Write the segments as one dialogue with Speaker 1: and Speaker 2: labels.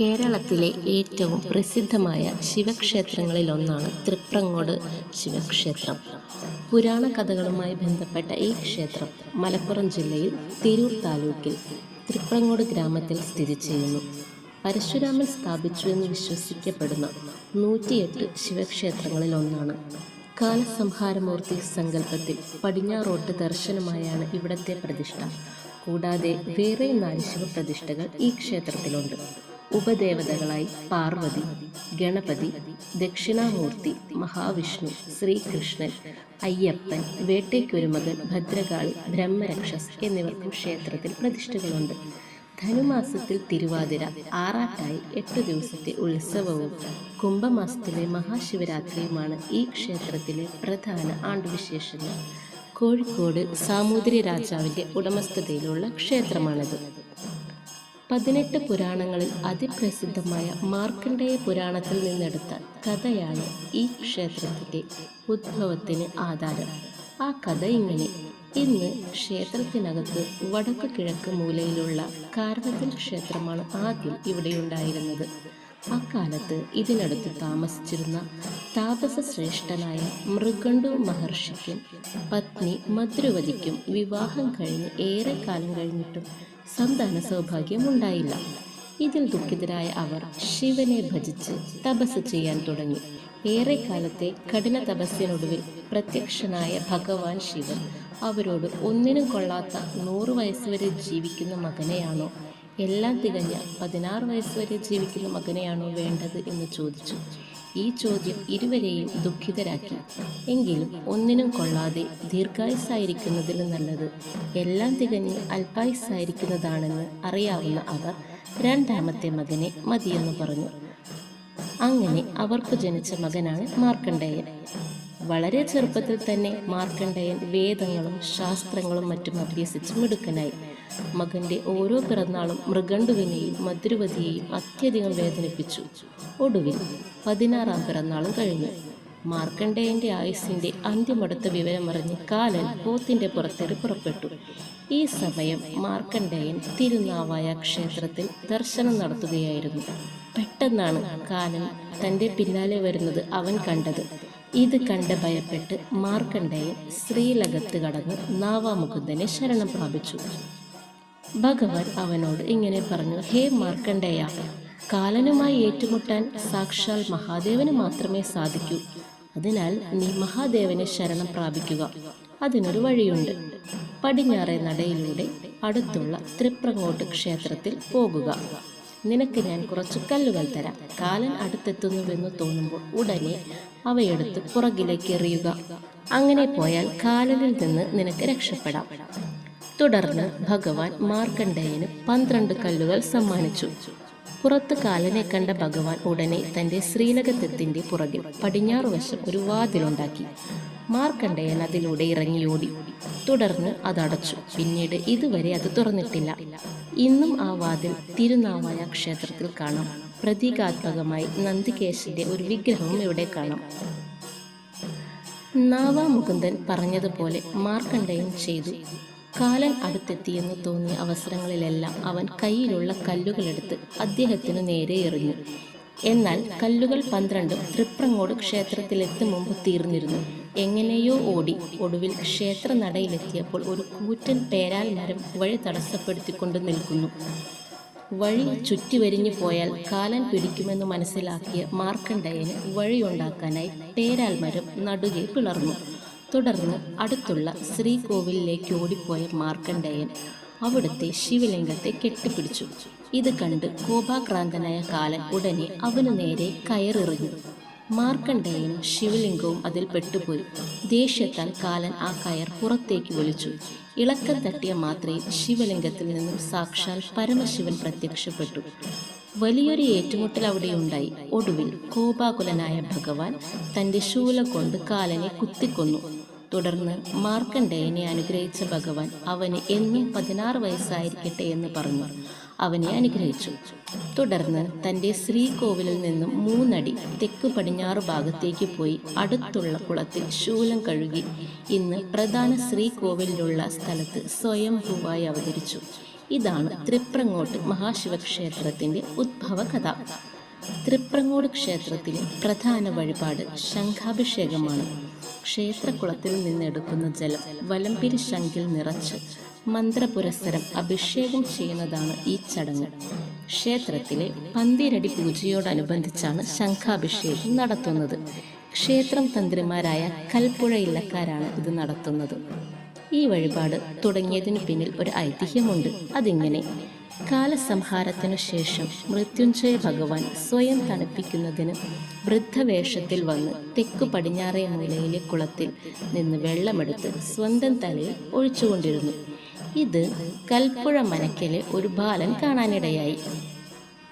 Speaker 1: കേരളത്തിലെ ഏറ്റവും പ്രസിദ്ധമായ ശിവക്ഷേത്രങ്ങളിലൊന്നാണ് തൃപ്രങ്ങോട് ശിവക്ഷേത്രം. പുരാണ കഥകളുമായി ബന്ധപ്പെട്ട ഈ ക്ഷേത്രം മലപ്പുറം ജില്ലയിൽ തിരൂർ താലൂക്കിൽ തൃപ്രങ്ങോട് ഗ്രാമത്തിൽ സ്ഥിതി ചെയ്യുന്നു. പരശുരാമൻ സ്ഥാപിച്ചു എന്ന് വിശ്വസിക്കപ്പെടുന്ന നൂറ്റിയെട്ട് ശിവക്ഷേത്രങ്ങളിലൊന്നാണ്. കാലസംഹാരമൂർത്തി സങ്കല്പത്തിൽ പടിഞ്ഞാറോട്ട് ദർശനമായാണ് ഇവിടത്തെ പ്രതിഷ്ഠ. കൂടാതെ വേറെ നാല് ശിവപ്രതിഷ്ഠകൾ ഈ ക്ഷേത്രത്തിലുണ്ട്. ഉപദേവതകളായി പാർവതി ഗണപതി ദക്ഷിണാമൂർത്തി മഹാവിഷ്ണു ശ്രീകൃഷ്ണൻ അയ്യപ്പൻ വേട്ടയ്ക്കൊരുമകൻ ഭദ്രകാളി ബ്രഹ്മരക്ഷസ് എന്നിവർക്കും ക്ഷേത്രത്തിൽ പ്രതിഷ്ഠകളുണ്ട്. ധനുമാസത്തിൽ തിരുവാതിര ആറാട്ടായി എട്ട് ദിവസത്തെ ഉത്സവവും കുംഭമാസത്തിലെ മഹാശിവരാത്രിയുമാണ് ഈ ക്ഷേത്രത്തിലെ പ്രധാന ആണ്ടുവിശേഷങ്ങൾ. കോഴിക്കോട് സാമൂതിരി രാജാവിന്റെ ഉടമസ്ഥതയിലുള്ള ക്ഷേത്രമാണിത്. പതിനെട്ട് പുരാണങ്ങളിൽ അതിപ്രസിദ്ധമായ മാർക്കണ്ഡേയ പുരാണത്തിൽ നിന്നെടുത്ത കഥയാണ് ഈ ക്ഷേത്രത്തിന്റെ ഉദ്ഭവത്തിന് ആധാരം. ആ കഥ ഇങ്ങനെ. ഇന്ന് ക്ഷേത്രത്തിനകത്ത് വടക്ക് കിഴക്ക് മൂലയിലുള്ള കാർവത്തിൽ ക്ഷേത്രമാണ് ആദ്യം ഇവിടെയുണ്ടായിരുന്നത് അക്കാലത്ത് ഇതിനടുത്ത് താമസിച്ചിരുന്ന താപസ ശ്രേഷ്ഠനായ മൃഗണ്ടു മഹർഷിക്കും പത്നി മദ്രുവതിക്കും വിവാഹം കഴിഞ്ഞ് കാലം കഴിഞ്ഞിട്ടും സന്താന സൗഭാഗ്യം ഉണ്ടായില്ല ഇതിൽ ദുഃഖിതരായ അവർ ശിവനെ ഭജിച്ച് തപസ് ചെയ്യാൻ തുടങ്ങി. ഏറെക്കാലത്തെ കഠിന തപസ്സിനൊടുവിൽ പ്രത്യക്ഷനായ ഭഗവാൻ ശിവൻ അവരോട് ഒന്നിനും കൊള്ളാത്ത നൂറ് വയസ്സുവരെ ജീവിക്കുന്ന മകനെയാണോ എല്ലാം തികഞ്ഞ പതിനാറ് വയസ്സുവരെ ജീവിക്കുന്ന മകനെയാണോ വേണ്ടത് എന്ന് ചോദിച്ചു. ഈ ചോദ്യം ഇരുവരെയും ദുഃഖിതരാക്കി. എങ്കിലും ഒന്നിനും കൊള്ളാതെ ദീർഘായുസ്സായിരിക്കുന്നതിൽ നല്ലത് എല്ലാം തികഞ്ഞ് അല്പായുസ്സായിരിക്കുന്നതാണെന്ന് അറിയാവുന്ന അവർ രണ്ടാമത്തെ മകനെ മതിയെന്ന് പറഞ്ഞു. അങ്ങനെ അവർക്ക് ജനിച്ച മകനാണ് മാർക്കണ്ഡേയൻ വളരെ ചെറുപ്പത്തിൽ തന്നെ മാർക്കണ്ഡേയൻ വേദങ്ങളും ശാസ്ത്രങ്ങളും മറ്റും അഭ്യസിച്ച് മിടുക്കനായി. മകന്റെ ഓരോ പിറന്നാളും മൃഗണ്ടുവിനെയും മധുരവതിയെയും അത്യധികം വേദനിപ്പിച്ചു. ഒടുവിൽ പതിനാറാം പിറന്നാളും കഴിഞ്ഞു. മാർക്കണ്ഡേയന്റെ ആയുസിന്റെ അന്ത്യമടുത്ത വിവരമറിഞ്ഞ് കാലൻ പോത്തിന്റെ പുറത്തേറി പുറപ്പെട്ടു. ഈ സമയം മാർക്കണ്ഡേയൻ തിരുനാവായ ക്ഷേത്രത്തിൽ ദർശനം നടത്തുകയായിരുന്നു. പെട്ടെന്നാണ് കാലൻ തന്റെ പിന്നാലെ വരുന്നത് അവൻ കണ്ടത്. ഇത് കണ്ട് ഭയപ്പെട്ട് മാർക്കണ്ഡേയൻ ശ്രീലകത്ത് കടന്ന് നാവാമുകുന്ദനെ ശരണം പ്രാപിച്ചു. ഭഗവാൻ അവനോട് ഇങ്ങനെ പറഞ്ഞു ഹേ മാർക്കണ്ഡേയ കാലനുമായി ഏറ്റുമുട്ടാൻ സാക്ഷാൽ മഹാദേവന് മാത്രമേ സാധിക്കൂ. അതിനാൽ നീ മഹാദേവനെ ശരണം പ്രാപിക്കുക. അതിനൊരു വഴിയുണ്ട്. പടിഞ്ഞാറെ നടയിലൂടെ അടുത്തുള്ള തൃപ്രങ്ങോട്ട് ക്ഷേത്രത്തിൽ പോകുക. നിനക്ക് ഞാൻ കുറച്ച് കല്ലുകൾ തരാം. കാലൻ അടുത്തെത്തുന്നുവെന്ന് തോന്നുമ്പോൾ ഉടനെ അവയെടുത്ത് പുറകിലേക്ക് എറിയുക. അങ്ങനെ പോയാൽ കാലനിൽ നിന്ന് നിനക്ക് രക്ഷപ്പെടാം. തുടർന്ന് ഭഗവാൻ മാർക്കണ്ഡേയന് പന്ത്രണ്ട് കല്ലുകൾ സമ്മാനിച്ചു. പുറത്ത് കാലനെ കണ്ട ഭഗവാൻ ഉടനെ തന്റെ ശ്രീലകത്വത്തിന്റെ പുറകിൽ പടിഞ്ഞാറ് വശം ഒരു വാതിലുണ്ടാക്കി. മാർക്കണ്ഡേയൻ അതിലൂടെ ഇറങ്ങിയോടി തുടർന്ന് അതടച്ചു. പിന്നീട് ഇതുവരെ അത് തുറന്നിട്ടില്ല. ഇന്നും ആ വാതിൽ തിരുനാവായ ക്ഷേത്രത്തിൽ കാണാം. പ്രതീകാത്മകമായി നന്ദികേശന്റെ ഒരു വിഗ്രഹവും ഇവിടെ കാണാം. നാവാമുകുന്ദൻ പറഞ്ഞതുപോലെ മാർക്കണ്ഡേയൻ ചെയ്തു. കാലൻ അടുത്തെത്തിയെന്ന് തോന്നിയ അവസരങ്ങളിലെല്ലാം അവൻ കയ്യിലുള്ള കല്ലുകളെടുത്ത് അദ്ദേഹത്തിനു നേരെ എറിഞ്ഞു. എന്നാൽ കല്ലുകൾ പന്ത്രണ്ടും തൃപ്രങ്ങോട് ക്ഷേത്രത്തിലെത്തും മുമ്പ് തീർന്നിരുന്നു. എങ്ങനെയോ ഓടി ഒടുവിൽ ക്ഷേത്ര നടയിലെത്തിയപ്പോൾ ഒരു കൂറ്റൻ പേരാൽ മരം വഴി തടസ്സപ്പെടുത്തിക്കൊണ്ട് നിൽക്കുന്നു. വഴി ചുറ്റിവരിഞ്ഞു പോയാൽ കാലൻ പിടിക്കുമെന്ന് മനസ്സിലാക്കിയ മാർക്കണ്ഡയന് വഴിയുണ്ടാക്കാനായി പേരാൽ മരം നടുകെ പിളർന്നു. തുടർന്ന് അടുത്തുള്ള ശ്രീകോവിലിലേക്ക് ഓടിപ്പോയ മാർക്കണ്ഡേയൻ അവിടുത്തെ ശിവലിംഗത്തെ കെട്ടിപ്പിടിച്ചു. ഇത് കണ്ട് കോപാക്രാന്തനായ കാലൻ ഉടനെ അവനു നേരെ കയറിറിഞ്ഞു. മാർക്കണ്ഡേയനും ശിവലിംഗവും അതിൽ പെട്ടുപോയി. ദേഷ്യത്താൽ കാലൻ ആ കയർ പുറത്തേക്ക് വിളിച്ചു. ഇളക്കം തട്ടിയ മാത്രയിൽ ശിവലിംഗത്തിൽ നിന്നും സാക്ഷാൽ പരമശിവൻ പ്രത്യക്ഷപ്പെട്ടു. വലിയൊരു ഏറ്റുമുട്ടൽ അവിടെ ഉണ്ടായി ഒടുവിൽ കോപാകുലനായ ഭഗവാൻ തന്റെ ശൂല കൊണ്ട് കാലനെ കുത്തിക്കൊന്നു. തുടർന്ന് മാർക്കണ്ഡേയനെ അനുഗ്രഹിച്ച ഭഗവാൻ അവന് എന്നും പതിനാറ് വയസ്സായിരിക്കട്ടെ എന്ന് പറഞ്ഞു. അവനെ അനുഗ്രഹിച്ചു. തുടർന്ന് തന്റെ ശ്രീകോവിലിൽ നിന്നും മൂന്നടി തെക്ക് പടിഞ്ഞാറ് ഭാഗത്തേക്ക് പോയി അടുത്തുള്ള കുളത്തിൽ ശൂലം കഴുകി ഇന്ന് പ്രധാന ശ്രീകോവിലിലുള്ള സ്ഥലത്ത് സ്വയംഭൂവായി അവതരിച്ചു. ഇതാണ് തൃപ്രങ്ങോട്ട് മഹാശിവക്ഷേത്രത്തിന്റെ ഉദ്ഭവ കഥ തൃപ്രങ്ങോട് ക്ഷേത്രത്തിലെ പ്രധാന വഴിപാട് ശംഖാഭിഷേകമാണ്. ക്ഷേത്രകുളത്തിൽ നിന്നെടുക്കുന്ന ജലം വലംപിരി ശംഖിൽ നിറച്ച് മന്ത്രപുരസ്സരം അഭിഷേകം ചെയ്യുന്നതാണ് ഈ ചടങ്ങ്. ക്ഷേത്രത്തിലെ പന്തിരടി പൂജയോടനുബന്ധിച്ചാണ് ശംഖാഭിഷേകം നടത്തുന്നത്. ക്ഷേത്രം തന്ത്രിമാരായ കൽപ്പുഴ ഇല്ലക്കാരാണ് ഇത് നടത്തുന്നത്. ഈ വഴിപാട് തുടങ്ങിയതിനു പിന്നിൽ ഒരു ഐതിഹ്യമുണ്ട്. അതിങ്ങനെ കാലസംഹാരത്തിനു ശേഷം മൃത്യുഞ്ജയ ഭഗവാൻ സ്വയം തണുപ്പിക്കുന്നതിന് വൃദ്ധവേഷത്തിൽ വന്ന് തെക്കു പടിഞ്ഞാറേ മൂലയിലെ കുളത്തിൽ നിന്ന് വെള്ളമെടുത്ത് സ്വന്തം തലയിൽ ഒഴിച്ചുകൊണ്ടിരുന്നു. ഇത് കൽപ്പുഴ മനക്കലെ ഒരു ബാലൻ കാണാനിടയായി.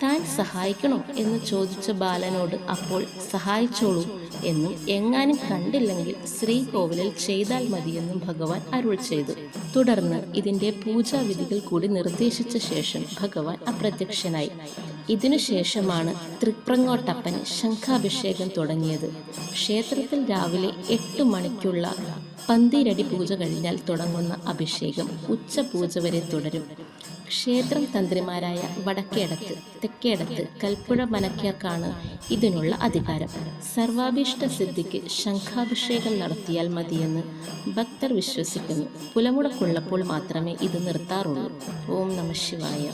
Speaker 1: താൻ സഹായിക്കണോ എന്ന് ചോദിച്ച ബാലനോട് അപ്പോൾ സഹായിച്ചോളൂ എന്നും എങ്ങാനും കണ്ടില്ലെങ്കിൽ ശ്രീകോവിലിൽ ചെയ്താൽ മതിയെന്നും ഭഗവാൻ അരുൾ ചെയ്തു. തുടർന്ന് ഇതിന്റെ പൂജാവിധികൾ കൂടി നിർദ്ദേശിച്ച ശേഷം ഭഗവാൻ അപ്രത്യക്ഷനായി. ഇതിനുശേഷമാണ് തൃപ്രങ്ങോട്ടപ്പൻ ശംഖാഭിഷേകം തുടങ്ങിയത്. ക്ഷേത്രത്തിൽ രാവിലെ എട്ട് മണിക്കുള്ള പന്തിരടി പൂജ കഴിഞ്ഞാൽ തുടങ്ങുന്ന അഭിഷേകം ഉച്ചപൂജ വരെ തുടരും. ക്ഷേത്രം തന്ത്രിമാരായ വടക്കേടത്ത് തെക്കേടത്ത് കൽപ്പുഴ മനക്കാർക്കാണ് ഇതിനുള്ള അധികാരം. സർവാഭീഷ്ട സിദ്ധിക്ക് ശംഖാഭിഷേകം നടത്തിയാൽ മതിയെന്ന് ഭക്തർ വിശ്വസിക്കുന്നു. പുലമുടക്കുള്ളപ്പോൾ മാത്രമേ ഇത് നിർത്താറുള്ളൂ. ഓം നമ ശിവായ.